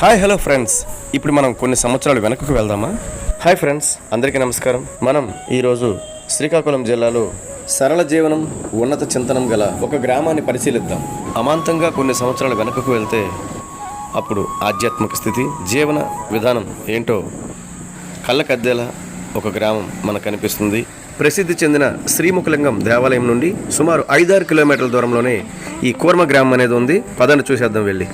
Hi hello friends ఇప్పుడు మనం కొన్ని సంవత్సరాలు వెనకకు వెళ్దామా? హాయ్ ఫ్రెండ్స్ అందరికీ నమస్కారం. మనం ఈరోజు శ్రీకాకుళం జిల్లాలో సరళ జీవనం ఉన్నత చింతనం గల ఒక గ్రామాన్ని పరిశీలిద్దాం. అమాంతంగా కొన్ని సంవత్సరాలు వెనకకు వెళ్తే అప్పుడు ఆధ్యాత్మిక స్థితి జీవన విధానం ఏంటో కళ్ళకద్దేలా ఒక గ్రామం మనకు కనిపిస్తుంది. ప్రసిద్ధి చెందిన శ్రీముఖలింగం దేవాలయం నుండి సుమారు ఐదారు కిలోమీటర్ల దూరంలోనే ఈ కూర్మ గ్రామం అనేది ఉంది. పదండి చూసేద్దాం వెళ్ళి.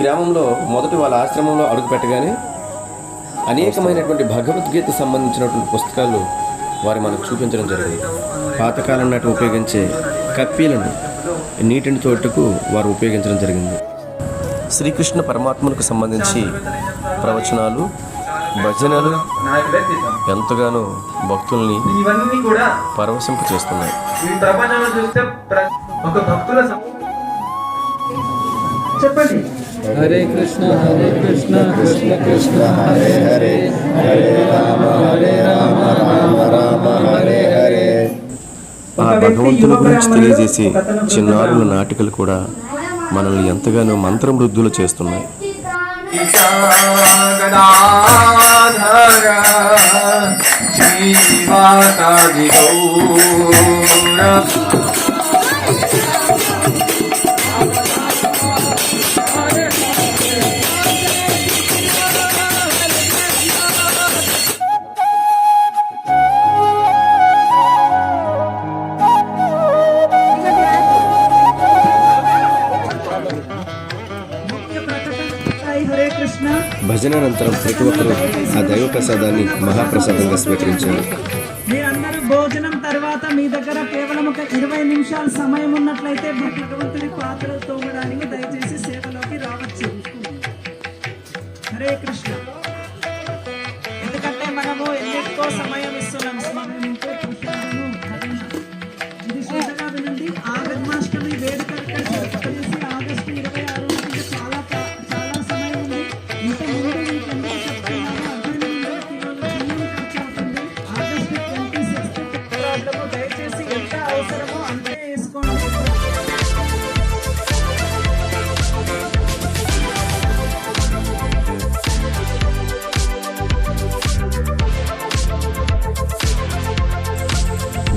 గ్రామంలో మొదటి వాళ్ళ ఆశ్రమంలో అడుగు పెట్టగానే అనేకమైనటువంటి భగవద్గీత సంబంధించినటువంటి పుస్తకాలు వారు మనకు చూపించడం జరిగింది. పాతకాలం నాటి ఉపయోగించే కప్పీలను నీటిని తోటకు వారు ఉపయోగించడం జరిగింది. శ్రీకృష్ణ పరమాత్మకు సంబంధించి ప్రవచనాలు భజనలు ఎంతగానో భక్తుల్ని పరవశింప చేస్తున్నాయి. ఈ చెప్పండి. హరే కృష్ణ హరే కృష్ణ కృష్ణ కృష్ణ. హరే హరే హరే రామ హరే రామ రామ రామ హరే హరే. ఆ భగవంతుని గురించి తెలియజేసే చిన్నారుల నాటికలు కూడా మనల్ని ఎంతగానో మంత్రమృద్ధులు చేస్తున్నాయి. గౌర భజన అనంతరం ప్రతి ఒక్కరూ ఆ దైవ ప్రసాదాన్ని మహాప్రసాదంగా స్వీకరించారు. మీరందరూ భోజనం తర్వాత మీ దగ్గర కేవలం ఒక ఇరవై నిమిషాల సమయం ఉన్నట్లయితే భగవంతుడి పాత్రతో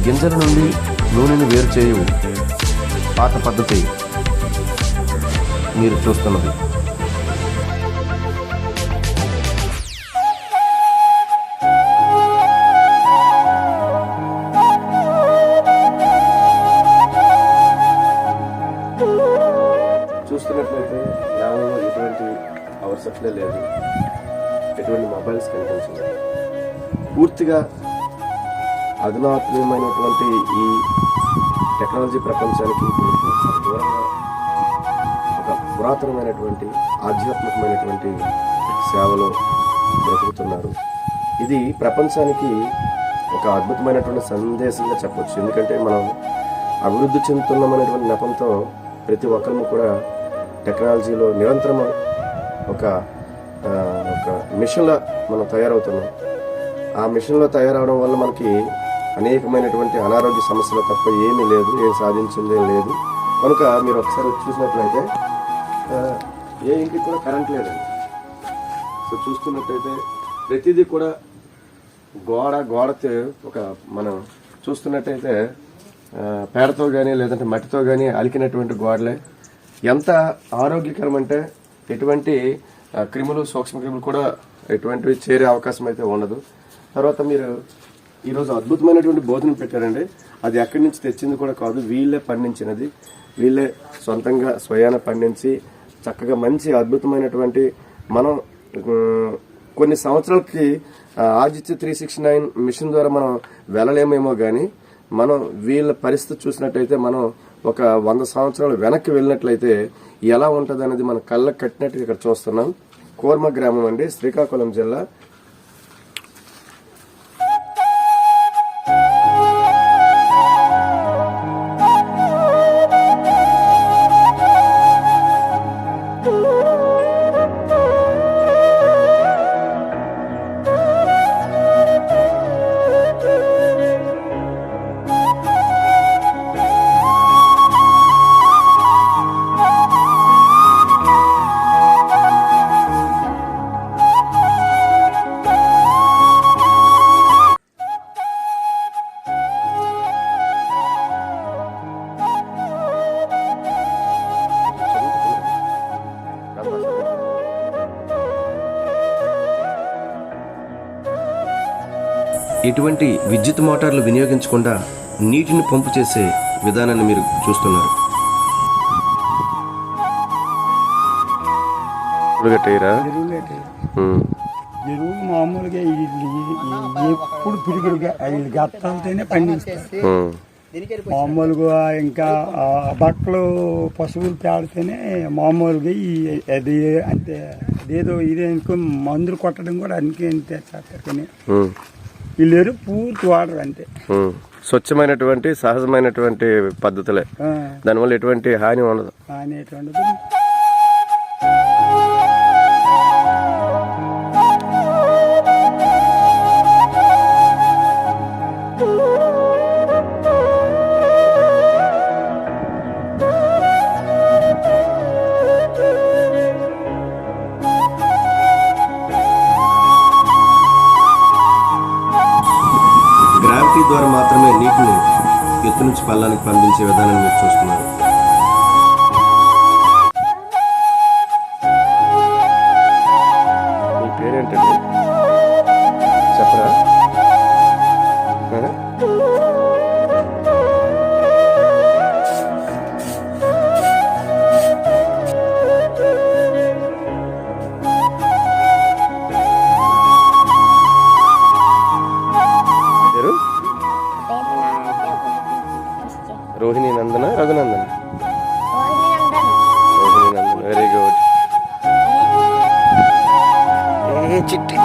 గింజల నుండి నూనెను వేరు చేయు. పాత పద్ధతి మీరు చూస్తున్నది. చూస్తున్నట్లయితే గ్రామంలో ఎటువంటి అవసరం లేదు. ఎటువంటి మొబైల్స్ కనిపించలేదు. పూర్తిగా అధునాత్మీయమైనటువంటి ఈ టెక్నాలజీ ప్రపంచానికి దూరంగా ఒక పురాతనమైనటువంటి ఆధ్యాత్మికమైనటువంటి సేవలో బ్రతుకుతున్నారు. ఇది ప్రపంచానికి ఒక అద్భుతమైనటువంటి సందేశంగా చెప్పొచ్చు. ఎందుకంటే మనం అభివృద్ధి చెందుతున్నామనేటువంటి నెపంతో ప్రతి ఒక్కరము కూడా టెక్నాలజీలో నిరంతరం ఒక ఒక మిషన్లా మనం తయారవుతున్నాం. ఆ మిషన్లో తయారవడం వల్ల మనకి అనేకమైనటువంటి అనారోగ్య సమస్యలు తప్ప ఏమీ లేదు ఏం సాధించిందే లేదు. కనుక మీరు ఒకసారి చూసినట్లయితే ఏ ఇంటికి కూడా కరెంట్ లేదండి. సో చూస్తున్నట్టయితే ప్రతిదీ కూడా గోడ గోడతో ఒక మనం చూస్తున్నట్టయితే పేడతో కానీ లేదంటే మట్టితో కానీ అలికినటువంటి గోడలే. ఎంత ఆరోగ్యకరం అంటే ఎటువంటి క్రిములు సూక్ష్మ క్రిములు కూడా ఎటువంటివి చేరే అవకాశం అయితే ఉండదు. తర్వాత మీరు ఈరోజు అద్భుతమైనటువంటి భోజనం పెట్టారండి. అది ఎక్కడి నుంచి తెచ్చింది కూడా కాదు వీళ్ళే పండించినది. వీళ్ళే సొంతంగా స్వయాన పండించి చక్కగా మంచి అద్భుతమైనటువంటి మనం కొన్ని సంవత్సరాలకి Aditya three six nine mission ద్వారా మనం వెళ్ళలేమేమో కానీ మనం వీళ్ళ పరిస్థితి చూసినట్టయితే మనం ఒక వంద సంవత్సరాలు వెనక్కి వెళ్ళినట్లయితే ఎలా ఉంటుంది అనేది మన కళ్ళకు కట్టినట్టు ఇక్కడ చూస్తున్నాం. కోర్మ గ్రామం అండి శ్రీకాకుళం జిల్లా. ఎటువంటి విద్యుత్ మోటార్లు వినియోగించకుండా నీటిని పంపు చేసే విధానాన్ని మీరు చూస్తున్నారు. ఎరువు మామూలుగా ఎప్పుడు పిరుగుడుగా గత్తాలతోనే పండిస్తారు. మామూలుగా ఇంకా బట్టలు పశువులు పేడితేనే మామూలుగా ఈ అది అంటే అదేదో ఇదే ఇంకో మందులు కొట్టడం కూడా అందుకే అంతే చేస్తారు కానీ వీళ్ళు పూర్తి వాడరు అంతే. స్వచ్ఛమైనటువంటి సహజమైనటువంటి పద్ధతులే. దానివల్ల ఎటువంటి హాని ఉండదు. అనేటువంటిది గ్రావిటీ ఎత్తు నుంచి పల్లానికి పంపించే విధానాన్ని మీరు చూస్తున్నారు. రోహిణి నందన రఘునందన్ రోహిణి నందన్ వెరీ గుడ్ చిట్టి